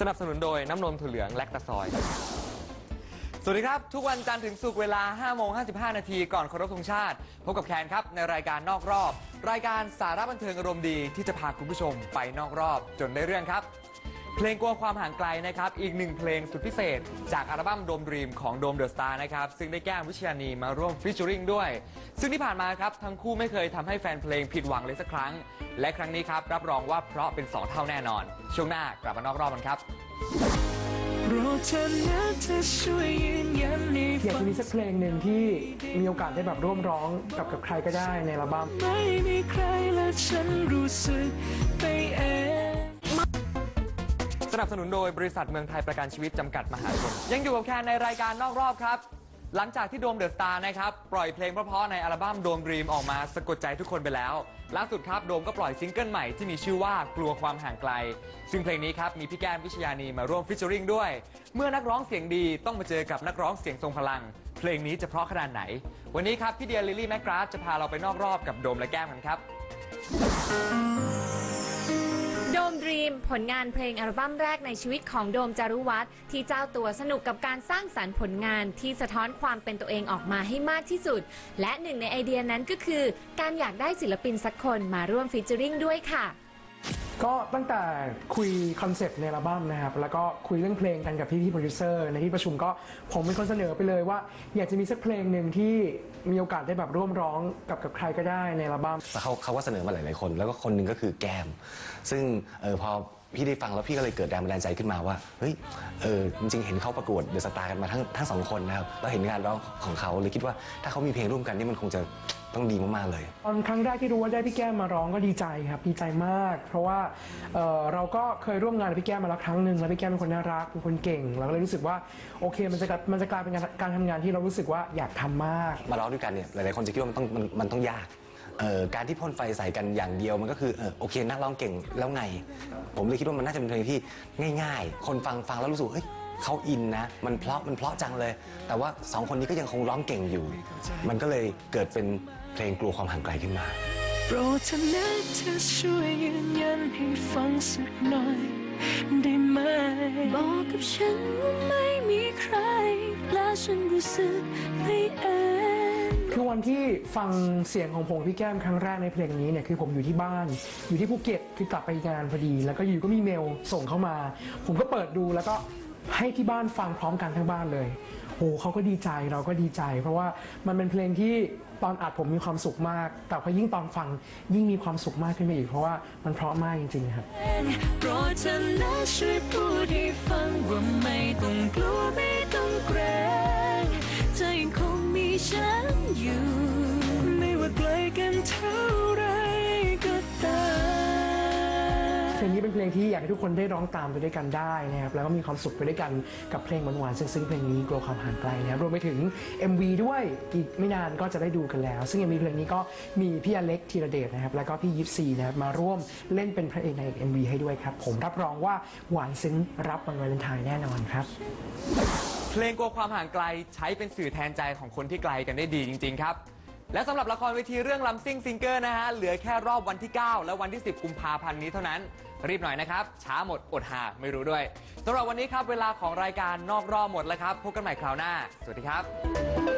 สนับสนุนโดยน้ำนมถั่วเหลืองแลคตาซอย สวัสดีครับ ทุกวันจันทร์ถึงศุกร์เวลา 5 โมง 55 นาทีก่อนเคารพธงชาติ พบกับแคนครับ ในรายการนอกรอบ รายการสาระบันเทิงอารมณ์ดีที่จะพาคุณผู้ชมไปนอกรอบจนได้เรื่องครับ เพลงกลัวความห่างไกลนะครับ อีกหนึ่งเพลงสุดพิเศษ จากอัลบั้มโดมดรีมของโดมเดอะสตาร์นะครับ ซึ่งได้แก้มวิชญานีมาร่วมฟิชเชอริงด้วย ซึ่งที่ผ่านมาครับ ทั้งคู่ไม่เคยทำให้แฟนเพลงผิดหวังเลยสักครั้ง และครั้งนี้ครับ รับรองว่าเพราะเป็นสองเท่าแน่นอน ช่วงหน้ากลับมานอกรอบกันครับโปรดเธอนะเธอช่วยยืนยันให้อยากฟัจะงมีสักเพลงหนึ่งที่มีโอกาสได้แบบร่วมร้องกับกับใครก็ได้ในอัลบั้ม ไม่มีใครและฉันรู้สึกไปเอง สนับสนุนโดยบริษัทเมืองไทยประกันชีวิตจำกัดมหาชน ยังอยู่กับแคนในรายการนอกรอบครับ หลังจากที่โดมเดอะสตาร์นะครับ ปล่อยเพลงเพราะๆในอัลบั้มโดมดรีมออกมาสะกดใจทุกคนไปแล้ว ล่าสุดครับโดมก็ปล่อยซิงเกิลใหม่ที่มีชื่อว่ากลัวความห่างไกล ซึ่งเพลงนี้ครับมีพี่แก้มวิชญานีมาร่วมฟิชเชอริงด้วย เมื่อนักร้องเสียงดีต้องมาเจอกับนักร้องเสียงทรงพลัง เพลงนี้จะเพราะขนาดไหน วันนี้ครับพี่เดียลิลลี่แมกกราฟจะพาเราไปนอกรอบกับโดมและแก้มกันครับ มดรีมผลงานเพลงอัลบั้มแรกในชีวิตของโดมจารุวัฒน์ที่เจ้าตัวสนุกกับการสร้างสรรค์ผลงานที่สะท้อนความเป็นตัวเองออกมาให้มากที่สุด และหนึ่งในไอเดียนั้นก็คือ การอยากได้ศิลปินสักคนมาร่วมฟีเจอริงด้วยค่ะ ก็ตั้งแต่คุยคอนเซปต์ในอัลบั้มนะครับ แล้วก็คุยเรื่องเพลงกันกับพี่พี่โปรดิวเซอร์ในที่ประชุมก็ผมเป็นคนเสนอไปเลยว่า อยากจะมีสักเพลงหนึ่งที่มีโอกาสได้แบบร่วมร้องกับกับใครก็ได้ในอัลบั้มแล้วเขาเขาก็เสนอมาหลายๆคน แล้วก็คนหนึ่งก็คือแก้ม ซึ่งเออพอ พี่ได้ฟังแล้วพี่ก็เลยเกิดแรงบันดาลใจขึ้นมาว่าเฮ้ยเออจริงๆเห็นเขาประกวดเดอะสตาร์กันมาทั้งทั้งสองคนนะครับแล้วเห็นงานร้องของเขาเลยคิดว่าถ้าเขามีเพลงร่วมกันนี่มันคงจะต้องดีมากๆเลย ตอนครั้งแรกที่รู้ว่าได้พี่แก้มมาร้องก็ดีใจครับดีใจมาก เพราะว่าเอ่อเราก็เคยร่วมงานกับพี่แก้มมาแล้วครั้งหนึ่งแล้วพี่แก้มเป็นคนน่ารักเป็นคนเก่งเราก็เลยรู้สึกว่าโอเคมันจะกลายมันจะกลายเป็นการการทำงานที่เรารู้สึกว่าอยากทำมาก มาร้องด้วยกันเนี่ยหลายๆคนจะคิดว่ามันต้องมันมันต้องยากเอ่อ การที่พ่นไฟใส่กันอย่างเดียวมันก็คือออโอเคนักร้องเก่งแล้วไง ผมเลยคิดว่ามันน่าจะเป็นเพลงที่ง่าย ๆ คนฟังฟังแล้วรู้สึกเฮ้ยเขาอินนะ มันเพราะมันเพราะจังเลย แต่ว่าสองคนนี้ก็ยังคงร้องเก่งอยู่ มันก็เลยเกิดเป็นเพลงกลัวความห่างไกลขึ้นมาโปรดเธอนะเธอช่วยยืนยันให้ฟังสักหน่อยได้ไหมบอกกับฉันว่าไม่มีใครและฉันรู้สึกไปเอ คือวันที่ฟังเสียงของผมพี่แก้มครั้งแรกในเพลงนี้เนี่ยคือผมอยู่ที่บ้าน อยู่ที่ภูเก็ตคือกลับไปงานพอดี แล้วก็อยู่ก็มีเมลส่งเข้ามา ผมก็เปิดดูแล้วก็ให้ที่บ้านฟังพร้อมกันทั้งบ้านเลยโอ้เขาก็ดีใจเราก็ดีใจ เพราะว่ามันเป็นเพลงที่ตอนอัดผมมีความสุขมาก แต่พอยิ่งตอนฟังยิ่งมีความสุขมากขึ้นไปอีกเพราะว่ามันเพราะมากจริงๆครับโปรดเธอนะช่วยพูดให้ฟังว่าไม่ต้อง ลงนี้เป็นเพลงที่อยากให้ทุกคนได้ร้องตามไปด้วยกันได้นะครับแล้วก็มีความสุขไปด้วยกันกับเพลงหวานๆซึ้งๆเพลงนี้กลัวความห่างไกลนะครับรวมไปถึง MV ด้วยอีกไม่นานก็จะได้ดูกันแล้ว ซึ่ง MV เพลงนี้ก็มีพี่อเล็กธีรเดชนะครับแล้วก็พี่ยิปซีนะครับมาร่วมเล่นเป็นพระเอกใน MV ให้ด้วยครับผมรับรองว่าหวานซึ้งรับวันวาเลนไทน์แน่นอนครับเพลงกลัวความห่างไกลใช้เป็นสื่อแทนใจของคนที่ไกลกันได้ดีจริง ๆ ครับ และสำหรับละครเวทีเรื่องลำซิ่งซิงเกอร์นะฮะ เหลือแค่รอบวันที่ 9 และวันที่ 10 กุมภาพันธ์นี้เท่านั้น รีบหน่อยนะครับ ช้าหมดอดหาไม่รู้ด้วยสำหรับวันนี้ครับเวลาของรายการนอกรอบหมดแล้วครับพบกันใหม่คราวหน้า สวัสดีครับ